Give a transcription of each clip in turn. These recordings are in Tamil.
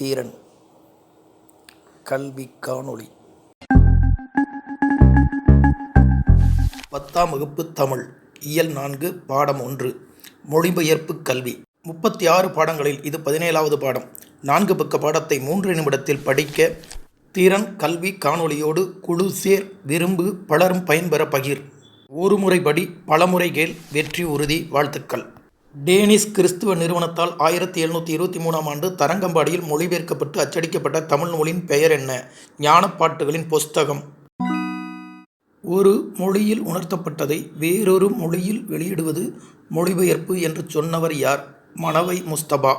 தீரன். கல்வி காணொளி. பத்தாம் வகுப்பு தமிழ் இயல் நான்கு பாடம் ஒன்று மொழிபெயர்ப்பு கல்வி. முப்பத்தி ஆறு பாடங்களில் இது பதினேழாவது பாடம். நான்கு பக்க பாடத்தை மூன்று நிமிடத்தில் படிக்க திறன் கல்வி காணொளியோடு குழு சேர் விரும்பு பலரும் பயன்பெற பகிர். ஒரு முறைப்படி பலமுறை கேள் வெற்றி உறுதி வாழ்த்துக்கள். டேனிஷ் கிறிஸ்துவ நிறுவனத்தால் ஆயிரத்தி எழுநூற்றி இருபத்தி மூணாம் ஆண்டு தரங்கம்பாடியில் மொழிபெயர்க்கப்பட்டு அச்சடிக்கப்பட்ட தமிழ் நூலின் பெயர் என்ன? ஞானப்பாட்டுகளின் புஸ்தகம். ஒரு மொழியில் உணர்த்தப்பட்டதை வேறொரு மொழியில் வெளியிடுவது மொழிபெயர்ப்பு என்று சொன்னவர் யார்? மணவை முஸ்தபா.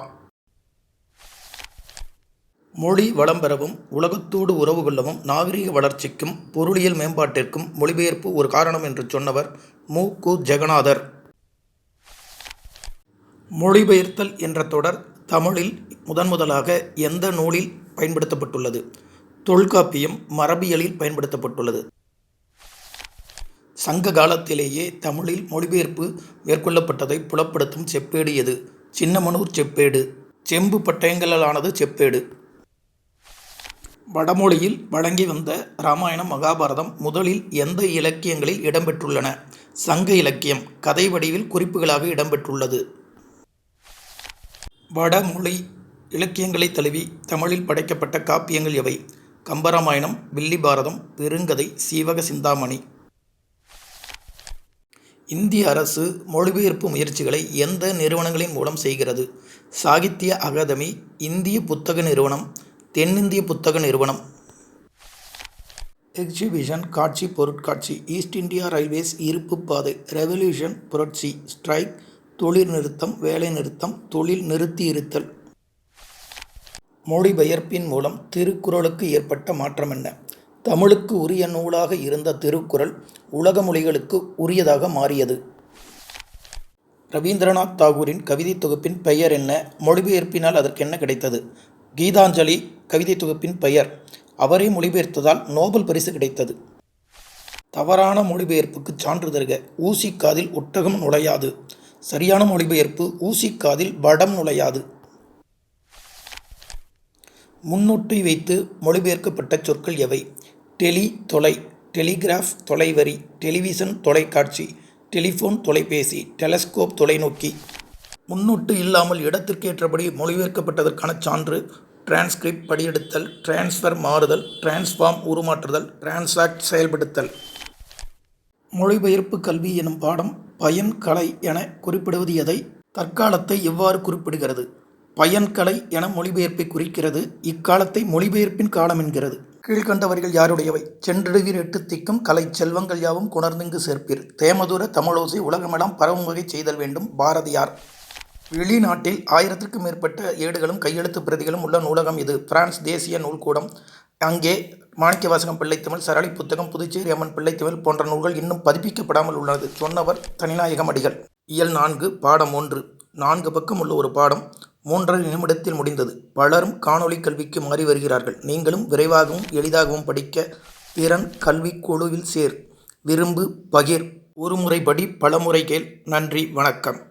மொழி வளம் பெறவும் உலகத்தோடு உறவு கொள்ளவும் நாகரிக வளர்ச்சிக்கும் பொருளியல் மேம்பாட்டிற்கும் மொழிபெயர்ப்பு ஒரு காரணம் என்று சொன்னவர் மு. கு. ஜெகநாதர். மொழிபெயர்த்தல் என்ற தொடர் தமிழில் முதன்முதலாக எந்த நூலில் பயன்படுத்தப்பட்டுள்ளது? தொல்காப்பியம் மரபியலில் பயன்படுத்தப்பட்டுள்ளது. சங்க காலத்திலேயே தமிழில் மொழிபெயர்ப்பு மேற்கொள்ளப்பட்டதை புலப்படுத்தும் செப்பேடு எது? சின்னமனூர் செப்பேடு. செம்பு பட்டயங்களாலானது செப்பேடு. வடமொழியில் வழங்கி வந்த ராமாயணம் மகாபாரதம் முதலில் எந்த இலக்கியங்களில் இடம்பெற்றுள்ளன? சங்க இலக்கியம் கதை வடிவில் குறிப்புகளாக இடம்பெற்றுள்ளது. வடமொழி இலக்கியங்களை தழுவி தமிழில் படைக்கப்பட்ட காப்பியங்கள் எவை? கம்பராமாயணம் வில்லி பாரதம் பெருங்கதை சீவக சிந்தாமணி. இந்திய அரசு மொழிபெயர்ப்பு முயற்சிகளை எந்த நிறுவனங்களின் மூலம் செய்கிறது? சாகித்ய அகாதமி இந்திய புத்தக நிறுவனம் தென்னிந்திய புத்தக நிறுவனம். எக்ஸிபிஷன் காட்சி பொருட்காட்சி ஈஸ்ட் இந்தியா ரயில்வேஸ் இருப்பு பாதை ரெவல்யூஷன் புரட்சி ஸ்ட்ரைக் தொழில் நிறுத்தம் வேலை நிறுத்தம் தொழில் நிறுத்தி இருத்தல் மொழிபெயர்ப்பின் மூலம் திருக்குறளுக்கு ஏற்பட்ட மாற்றம் என்ன? தமிழுக்கு உரிய நூலாக இருந்த திருக்குறள் உலக மொழிகளுக்கு உரியதாக மாறியது. ரவீந்திரநாத் தாகூரின் கவிதை தொகுப்பின் பெயர் என்ன? மொழிபெயர்ப்பினால் அதற்கு என்ன கிடைத்தது? கீதாஞ்சலி கவிதை தொகுப்பின் பெயர். அவரே மொழிபெயர்த்ததால் நோபல் பரிசு கிடைத்தது. தவறான மொழிபெயர்ப்புக்கு சான்று தருக. ஊசிக்காதில் ஒட்டகம் நுழையாது. சரியான மொழிபெயர்ப்பு ஊசிக்காதில் வடம் நுழையாது. முன்னொட்டி வைத்து மொழிபெயர்க்கப்பட்ட சொற்கள் எவை? டெலி தொலை டெலிகிராஃப் தொலைவரி டெலிவிஷன் தொலைக்காட்சி டெலிஃபோன் தொலைபேசி டெலஸ்கோப் தொலைநோக்கி. முன்னொட்டு இல்லாமல் இடத்திற்கேற்றபடி மொழிபெயர்க்கப்பட்டதற்கான சான்று டிரான்ஸ்கிரிப்ட் படியெடுத்தல் டிரான்ஸ்ஃபர் மாறுதல் டிரான்ஸ்ஃபார்ம் உருமாற்றுதல் டிரான்சாக்ட் செயல்படுத்தல். மொழிபெயர்ப்பு கல்வி எனும் பாடம் பயன்கலை என குறிப்பிடுவது எதை? தற்காலத்தை எவ்வாறு குறிப்பிடுகிறது? பயன்கலை என மொழிபெயர்ப்பை குறிக்கிறது. இக்காலத்தை மொழிபெயர்ப்பின் காலம் என்கிறது. கீழ்கண்டவர்கள் யாருடையவை? சென்றடுவீர் எட்டு திக்கும் கலை செல்வங்கள் யாவும் குணர்ந்திங்கு சேர்ப்பீர். தேமதுர தமிழோசை உலகமெல்லாம் பரவும் வகை செய்தல் வேண்டும். பாரதியார். வெளிநாட்டில் ஆயிரத்திற்கும் மேற்பட்ட ஏடுகளும் கையெழுத்து பிரதிகளும் உள்ள நூலகம் இது. பிரான்ஸ் தேசிய நூல்கூடம். அங்கே மாணிக்கவாசகம் பிள்ளைத்தமிழ் சரளி புத்தகம் புதுச்சேரி அம்மன் பிள்ளைத்தமிழ் போன்ற நூல்கள் இன்னும் பதிப்பிக்கப்படாமல் உள்ளது. சொன்னவர் தனிநாயகம் அடிகள் இயல் நான்கு பாடம் ஒன்று. நான்கு பக்கம் உள்ள ஒரு பாடம் மூன்றரை நிமிடத்தில் முடிந்தது. பலரும் காணொலி கல்விக்கு மாறி வருகிறார்கள். நீங்களும் விரைவாகவும் எளிதாகவும் படிக்க திறன் கல்வி குழுவில் சேர். விரும்பு பகிர். ஒரு முறைப்படி பல முறை கேள். நன்றி வணக்கம்.